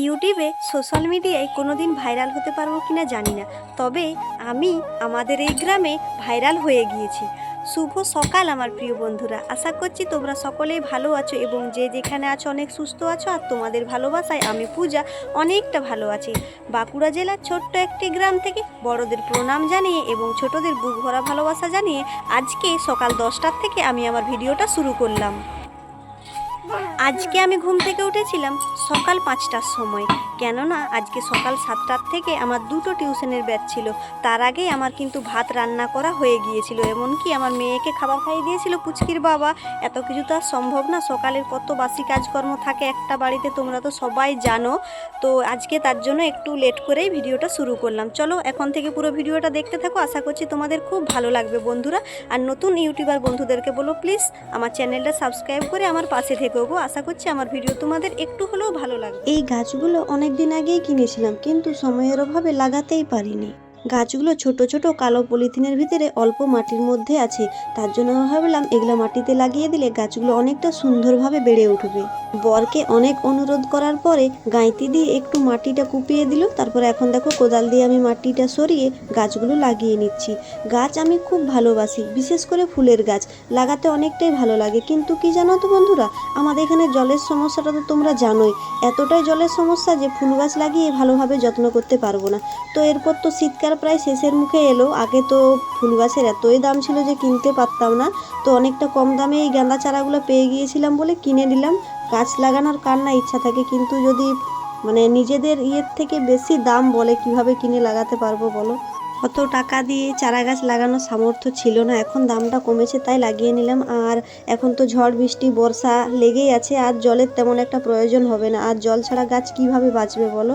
ইউটিউবে সোশ্যাল মিডিয়ায় কোনো দিন ভাইরাল হতে পারব কিনা জানি না। তবে আমি আমাদের এই গ্রামে ভাইরাল হয়ে গিয়েছি। শুভ সকাল আমার প্রিয় বন্ধুরা। আশা করছি তোমরা সকলেই ভালো আছো এবং যে যেখানে আছো অনেক সুস্থ আছো আর তোমাদের ভালোবাসায় আমি পূজা অনেকটা ভালো আছি। বাঁকুড়া জেলার ছোট্ট একটি গ্রাম থেকে বড়দের প্রণাম জানিয়ে এবং ছোটদের বুক ভরা ভালোবাসা জানিয়ে আজকে সকাল দশটার থেকে আমি আমার ভিডিওটা শুরু করলাম। আজকে আমি ঘুম থেকে উঠেছিলাম। সকাল পাঁচটার সময়। কেননা আজকে সকাল সাতটার থেকে আমার দুটো টিউশনের ব্যাচ ছিল। তার আগেই আমার কিন্তু ভাত রান্না করা হয়ে গিয়েছিল। এমনকি আমার মেয়েকে খাবার খাইয়ে দিয়েছিল পুচকির বাবা। এত কিছু তো আর সম্ভব না। সকালের কত বাসি কাজকর্ম থাকে একটা বাড়িতে, তোমরা তো সবাই জানো। তো আজকে তার জন্য একটু লেট করেই ভিডিওটা শুরু করলাম। চলো, এখন থেকে পুরো ভিডিওটা দেখতে থাকো। আশা করছি তোমাদের খুব ভালো লাগবে বন্ধুরা। আর নতুন ইউটিউবার বন্ধুদেরকে বলো, প্লিজ, আমার চ্যানেলটা সাবস্ক্রাইব করে আমার পাশে থেকো গো। আশা করছি আমার ভিডিও তোমাদের একটু হলেও ভালো লাগবে। এই গাছগুলো অনেক দিন আগেই কিনেছিলাম কিন্তু সময়ের অভাবে লাগাতেই পারিনি। গাছগুলো ছোট ছোট কালো পলিথিনের ভিতরে অল্প মাটির মধ্যে আছে। তার জন্য ভাবলাম, এগুলো মাটিতে লাগিয়ে দিলে গাছগুলো অনেকটা সুন্দরভাবে বেড়ে উঠবে। বরকে অনেক অনুরোধ করার পরে গাঁইতি দিয়ে একটু মাটিটা কুপিয়ে দিল। তারপরে এখন দেখো কোদাল দিয়ে আমি মাটিটা সরিয়ে গাছগুলো লাগিয়ে নিচ্ছি। গাছ আমি খুব ভালোবাসি, বিশেষ করে ফুলের গাছ। লাগাতে অনেকটাই ভালো লাগে। কিন্তু কি জানো তো বন্ধুরা, আমাদের এখানে জলের সমস্যাটা তো তোমরা জানোই। এতটাই জলের সমস্যা যে ফুল গাছ লাগিয়ে ভালোভাবে যত্ন করতে পারব না। তো এরপর তো শীতকাল প্রায় শেষের মুখে এলো। আগে তো ফুল গাছের এতই দাম ছিল যে কিনতে পারতাম না। তো অনেকটা কম দামে এই গাঁদা চারাগুলো পেয়ে গিয়েছিলাম বলে কিনে নিলাম। গাছ লাগানোর কার না ইচ্ছা থাকে, কিন্তু যদি মানে নিজেদের ইয়ের থেকে বেশি দাম বলে কীভাবে কিনে লাগাতে পারব বলো? অত টাকা দিয়ে চারা গাছ লাগানোর সামর্থ্য ছিল না, এখন দামটা কমেছে তাই লাগিয়ে নিলাম। আর এখন তো ঝড়, বৃষ্টি, বর্ষা লেগেই আছে, আর জলের তেমন একটা প্রয়োজন হবে না। আর জল ছাড়া গাছ কীভাবে বাঁচবে বলো?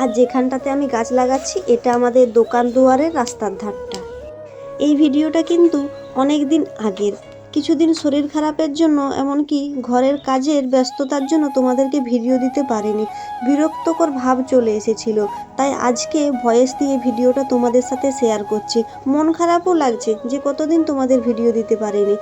আর যেখানটাতে আমি গাছ লাগাচ্ছি, এটা আমাদের দোকান দুয়ারের রাস্তার ধারটা। এই ভিডিওটা কিন্তু অনেক দিন আগের। কিছুদিন শরীর খারাপের জন্য, এমনকি ঘরের কাজের ব্যস্ততার জন্য তোমাদেরকে ভিডিও দিতে পারিনি। বিরক্তকর ভাব চলে এসেছিল। তাই আজকে ভয়েস দিয়ে ভিডিওটা তোমাদের সাথে শেয়ার করছি। মন খারাপও লাগছে যে কতদিন তোমাদের ভিডিও দিতে পারিনি।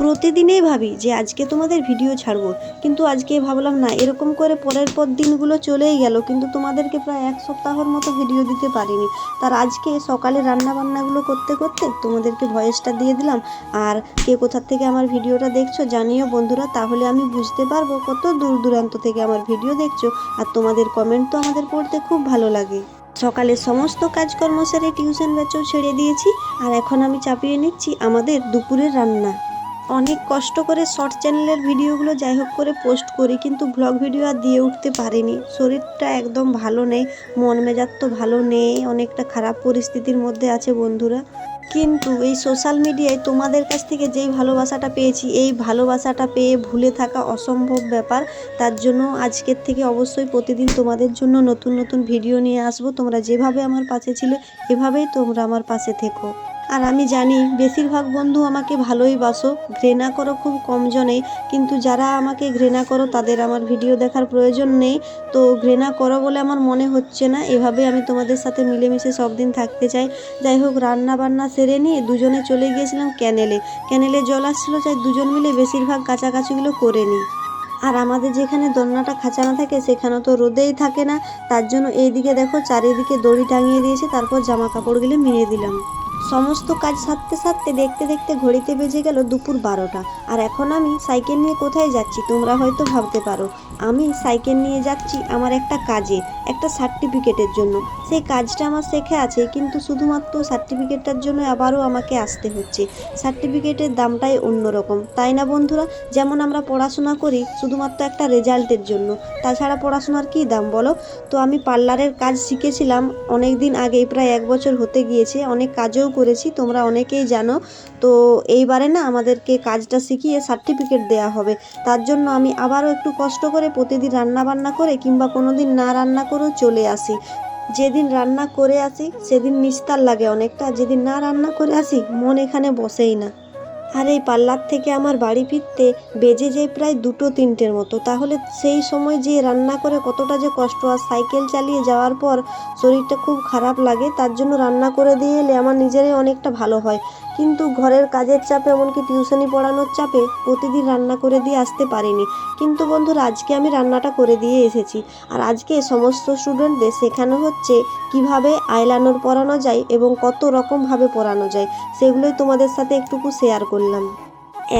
প্রতিদিনেই ভাবি যে আজকে তোমাদের ভিডিও ছাড়বো। কিন্তু আজকে ভাবলাম না, এরকম করে পরের পর দিনগুলো চলেই গেল, কিন্তু তোমাদেরকে প্রায় এক সপ্তাহর মতো ভিডিও দিতে পারিনি। তার আজকে সকালে রান্না বান্নাগুলো করতে করতে তোমাদেরকে ভয়েসটা দিয়ে দিলাম। আর কে কোথার থেকে আমার ভিডিওটা দেখছ জানিও বন্ধুরা, তাহলে আমি বুঝতে পারব কত দূর দূরান্ত থেকে আমার ভিডিও দেখছ। আর তোমাদের কমেন্ট তো আমাদের পড়তে খুব ভালো লাগে। সকালে সমস্ত কাজকর্ম সেরে টিউশন ব্যাচও ছেড়ে দিয়েছি, আর এখন আমি চাপিয়ে নিচ্ছি আমাদের দুপুরের রান্না। অনেক কষ্ট করে শর্ট চ্যানেলের ভিডিওগুলো যাই হোক করে পোস্ট করি, কিন্তু ব্লগ ভিডিও আর দিয়ে উঠতে পারিনি। শরীরটা একদম ভালো নেই, মন মেজাজ তো ভালো নেই, অনেকটা খারাপ পরিস্থিতির মধ্যে আছে বন্ধুরা। কিন্তু এই সোশ্যাল মিডিয়ায় তোমাদের কাছ থেকে যেই ভালোবাসাটা পেয়েছি, এই ভালোবাসাটা পেয়ে ভুলে থাকা অসম্ভব ব্যাপার। তার জন্য আজকের থেকে অবশ্যই প্রতিদিন তোমাদের জন্য নতুন নতুন ভিডিও নিয়ে আসব। তোমরা যেভাবে আমার পাশে ছিল, এভাবেই তোমরা আমার পাশে থেকো। আর আমি জানি বেশিরভাগ বন্ধু আমাকে ভালোই বাসো, ঘৃণা করো খুব কম জনেই কিন্তু যারা আমাকে ঘৃণা করো তাদের আমার ভিডিও দেখার প্রয়োজন নেই। তো ঘৃণা করো বলে আমার মনে হচ্ছে না, এভাবে আমি তোমাদের সাথে মিলেমিশে সব দিন থাকতে চাই। যাই হোক রান্না বান্না সেরে নিয়ে দুজনে চলে গিয়েছিলাম ক্যানেলে। ক্যানেলে জল আসছিল চাই দুজন মিলে বেশিরভাগ কাছাকাছিগুলো করে নিই। আর আমাদের যেখানে দোলনাটা খাঁচানো থাকে, সেখানে তো রোদেই থাকে না। তার জন্য এইদিকে দেখো, চারিদিকে দড়ি টাঙিয়ে দিয়েছে, তারপর জামা কাপড়গুলো মিলে দিলাম। সমস্ত কাজ সারতে সারতে দেখতে দেখতে ঘড়িতে বেজে গেল দুপুর বারোটা। আর এখন আমি সাইকেল নিয়ে কোথায় যাচ্ছি তোমরা হয়তো ভাবতে পারো। আমি সাইকেল নিয়ে যাচ্ছি আমার একটা কাজে, একটা সার্টিফিকেটের জন্য। সেই কাজটা আমার শেখে আছে, কিন্তু শুধুমাত্র সার্টিফিকেটটার জন্য আবারও আমাকে আসতে হচ্ছে। সার্টিফিকেটের দামটাই অন্যরকম। তাই না বন্ধুরা? যেমন আমরা পড়াশোনা করি, শুধুমাত্র একটা রেজাল্টের জন্য। তাছাড়া পড়াশোনার কী দাম বলো? তো আমি পার্লারের কাজ শিখেছিলাম অনেক দিন আগেই, প্রায় এক বছর হতে গিয়েছে। অনেক কাজও করেছি, তোমরা অনেকেই জানো। তো এইবারে না আমাদেরকে কাজটা শিখিয়ে সার্টিফিকেট দেয়া হবে। তার জন্য আমি আবারও একটু কষ্ট করে প্রতিদিন রান্না বান্না করে কিংবা কোনো দিন না রান্না করেও চলে আসি। যেদিন রান্না করে আসি, সেদিন নিস্তার লাগে অনেকটা। যেদিন না রান্না করে আসি, মন এখানে বসেই না। আর এই পার্লার থেকে আমার বাড়ি ফিরতে বেজে যায় প্রায় দুটো তিনটের মতো। তাহলে সেই সময় যে রান্না করে কতটা যে কষ্ট আর সাইকেল চালিয়ে যাওয়ার পর শরীরটা খুব খারাপ লাগে, তার জন্য রান্না করে দিয়ে এলে আমার নিজেরই অনেকটা ভালো হয়। কিন্তু ঘরের কাজের চাপে এমনকি টিউশনি পড়ানোর চাপে প্রতিদিন রান্না করে দিয়ে আসতে পারিনি। কিন্তু বন্ধুরা আজকে আমি রান্নাটা করে দিয়ে এসেছি। আর আজকে সমস্ত স্টুডেন্টদের শেখানো হচ্ছে কীভাবে আইলানোর পড়ানো যায় এবং কত রকমভাবে পড়ানো যায়। সেগুলোই তোমাদের সাথে একটুকু শেয়ার করলাম।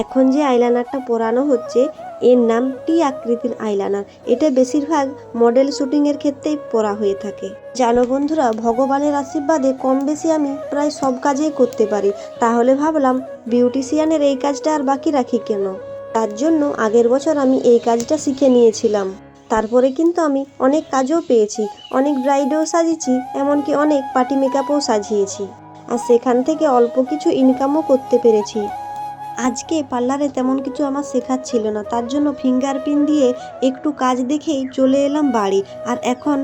এখন যে আইলানারটা পরানো হচ্ছে এর নাম টি আকৃতির আইলানার এটা বেশিরভাগ মডেল শুটিংয়ের ক্ষেত্রেই পরা হয়ে থাকে। জানো বন্ধুরা, ভগবানের আশীর্বাদে কম বেশি আমি প্রায় সব কাজেই করতে পারি। তাহলে ভাবলাম বিউটিশিয়ানের এই কাজটা আর বাকি রাখি কেন? তার জন্য আগের বছর আমি এই কাজটা শিখে নিয়েছিলাম। তারপরে কিন্তু আমি অনেক কাজও পেয়েছি, অনেক ব্রাইডও সাজিয়েছি, এমনকি অনেক পার্টি মেকআপও সাজিয়েছি। আর সেখান থেকে অল্প কিছু ইনকামও করতে পেরেছি। আজকে পার্লারে তেমন কিছু আমার শেখার ছিল না, তার জন্য ফিঙ্গার প্রিন্ট দিয়ে একটু কাজ দেখেই চলে এলাম বাড়ি। আর এখন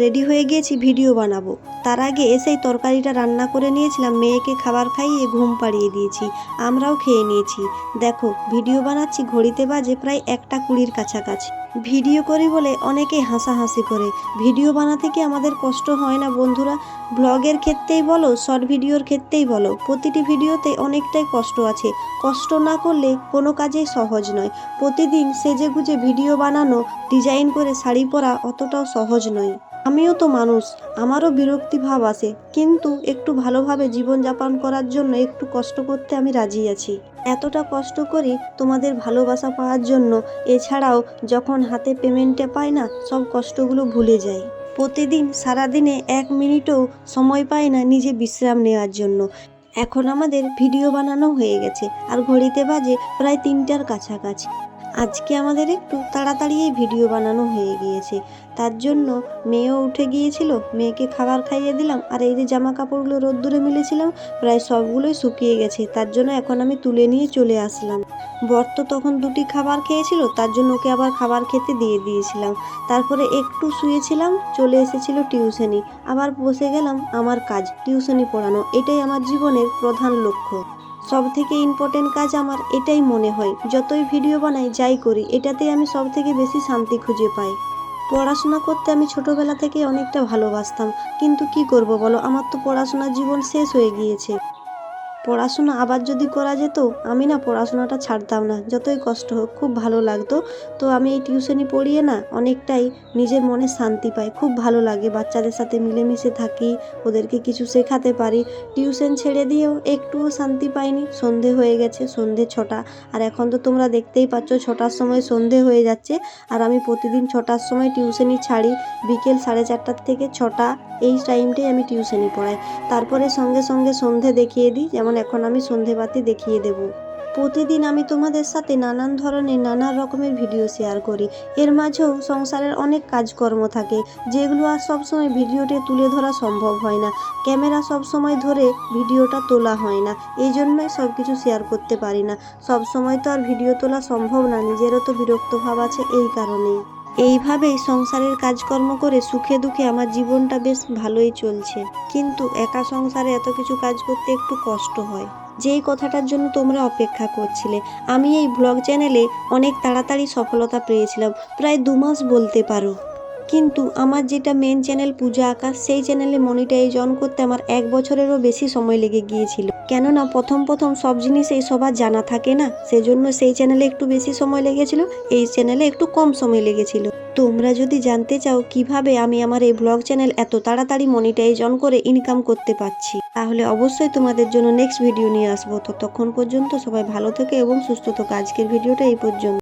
রেডি হয়ে গিয়েছি ভিডিও বানাবো। তার আগে এসেই তরকারিটা রান্না করে নিয়েছিলাম, মেয়েকে খাবার খাইয়ে ঘুম পাড়িয়ে দিয়েছি, আমরাও খেয়ে নিয়েছি। দেখো, ভিডিও বানাচ্ছি, ঘড়িতে বাজে প্রায় একটা কুড়ির কাছাকাছি। ভিডিও করি বলে অনেকেই হাসাহাসি করে। ভিডিও বানাতে কি আমাদের কষ্ট হয় না বন্ধুরা? ব্লগের ক্ষেত্রেই বলো, শর্ট ভিডিওর ক্ষেত্রেই বলো, প্রতিটি ভিডিওতে অনেকটাই কষ্ট আছে। কষ্ট না করলে কোনো কাজেই সহজ নয়। প্রতিদিন সেজে গুজে ভিডিও বানানো, ডিজাইন করে শাড়ি পরা অতটাও সহজ নয়। আমিও তো মানুষ, আমারও বিরক্তি ভাব আসে কিন্তু একটু ভালোভাবে জীবনযাপন করার জন্য একটু কষ্ট করতে আমি রাজি আছি। এতটা কষ্ট করি তোমাদের ভালোবাসা পাওয়ার জন্য এছাড়াও যখন হাতে পেমেন্টে পাই না, সব কষ্টগুলো ভুলে যাই প্রতিদিন, সারাদিনে এক মিনিটও সময় পাই না নিজে বিশ্রাম নেওয়ার জন্য। এখন আমাদের ভিডিও বানানো হয়ে গেছে, আর ঘড়িতে বাজে প্রায় তিনটার কাছাকাছি। আজকে আমাদের একটু তাড়াতাড়ি এই ভিডিও বানানো হয়ে গিয়েছে। তার জন্য মেয়েও উঠে গিয়েছিল, মেয়েকে খাবার খাইয়ে দিলাম, আর এই যে জামা কাপড়গুলো রোদ্দুরে মিলেছিলাম, প্রায় সবগুলোই শুকিয়ে গেছে। তার জন্য এখন আমি তুলে নিয়ে চলে আসলাম। বর তো তখন দুটি খাবার খেয়েছিল, তার জন্য ওকে আবার খাবার খেতে দিয়ে দিয়েছিলাম। তারপরে একটু শুয়েছিলাম, চলে এসেছিল টিউশনি। আবার বসে গেলাম আমার কাজ, টিউশনি পড়ানো। এটাই আমার জীবনের প্রধান লক্ষ্য। সব থেকে ইম্পর্টেন্ট কাজ আমার এটাই মনে হয়, যতই ভিডিও বানাই, যাই করি, এটাতে আমি সব থেকে বেশি শান্তি খুঁজে পাই। পড়াশোনা করতে আমি ছোটবেলা থেকে অনেকটা ভালোবাসতাম, কিন্তু কি করব বলো? আমার তো পড়াশোনার জীবন শেষ হয়ে গিয়েছে। পড়াশোনা আবার যদি করা যেত, আমি না পড়াশোনাটা ছাড়তাম না। যতই কষ্ট হোক, খুব ভালো লাগতো। তো আমি এই টিউশনি পড়িয়ে না অনেকটাই নিজের মনে শান্তি পাই। খুব ভালো লাগে, বাচ্চাদের সাথে মিলেমিশে থাকি, ওদেরকে কিছু শেখাতে পারি। টিউশন ছেড়ে দিয়েও একটুও শান্তি পাইনি। সন্ধে হয়ে গেছে, সন্ধে ছটা। আর এখন তো তোমরা দেখতেই পাচ্ছ, ছটার সময় সন্ধে হয়ে যাচ্ছে। আর আমি প্রতিদিন ছটার সময় টিউশনি ছাড়ি। বিকেল সাড়ে চারটার থেকে ছটা, এই টাইমটাই আমি টিউশনি পড়াই। তারপরে সঙ্গে সঙ্গে সন্ধে দেখিয়ে দিই, যেমন এখন আমি সন্ধেবাতি দেখিয়ে দেব। প্রতিদিন আমি তোমাদের সাথে নানান ধরনের নানা রকমের ভিডিও শেয়ার করি। এর মাঝেও সংসারের অনেক কাজকর্ম থাকে, যেগুলো আর সবসময় ভিডিওতে তুলে ধরা সম্ভব হয় না। ক্যামেরা সব সময় ধরে ভিডিওটা তোলা হয় না এই জন্যই সব কিছু শেয়ার করতে পারি না। সব সময় তো আর ভিডিও তোলা সম্ভব না, নিজেরও তো বিরক্ত ভাব আছে এই কারণেই। এইভাবেই সংসারের কাজকর্ম করে সুখে দুঃখে আমার জীবনটা বেশ ভালোই চলছে। কিন্তু একা সংসারে এত কিছু কাজ করতে একটু কষ্ট হয়। যেই কথাটার জন্য তোমরা অপেক্ষা করছিলে, আমি এই ব্লগ চ্যানেলে অনেক তাড়াতাড়ি সফলতা পেয়েছিলাম, প্রায় দু মাস বলতে পারো। কিন্তু আমার যেটা মেন চ্যানেল পূজা আকাশ, সেই চ্যানেলে মনিটাইজন করতে আমার এক বছরেরও বেশি সময় লেগে গিয়েছিল। কেননা প্রথম প্রথম সব জিনিসই সবার জানা থাকে না, সেজন্য সেই চ্যানেলে একটু বেশি সময় লেগেছিল, এই চ্যানেলে একটু কম সময় লেগেছিল। তোমরা যদি জানতে চাও কীভাবে আমি আমার এই ব্লগ চ্যানেল এত তাড়াতাড়ি মনিটাইজন করে ইনকাম করতে পারছি, তাহলে অবশ্যই তোমাদের জন্য নেক্সট ভিডিও নিয়ে আসব। ততক্ষণ পর্যন্ত সবাই ভালো থেকে এবং সুস্থ থাকো। আজকের ভিডিওটা এই পর্যন্ত।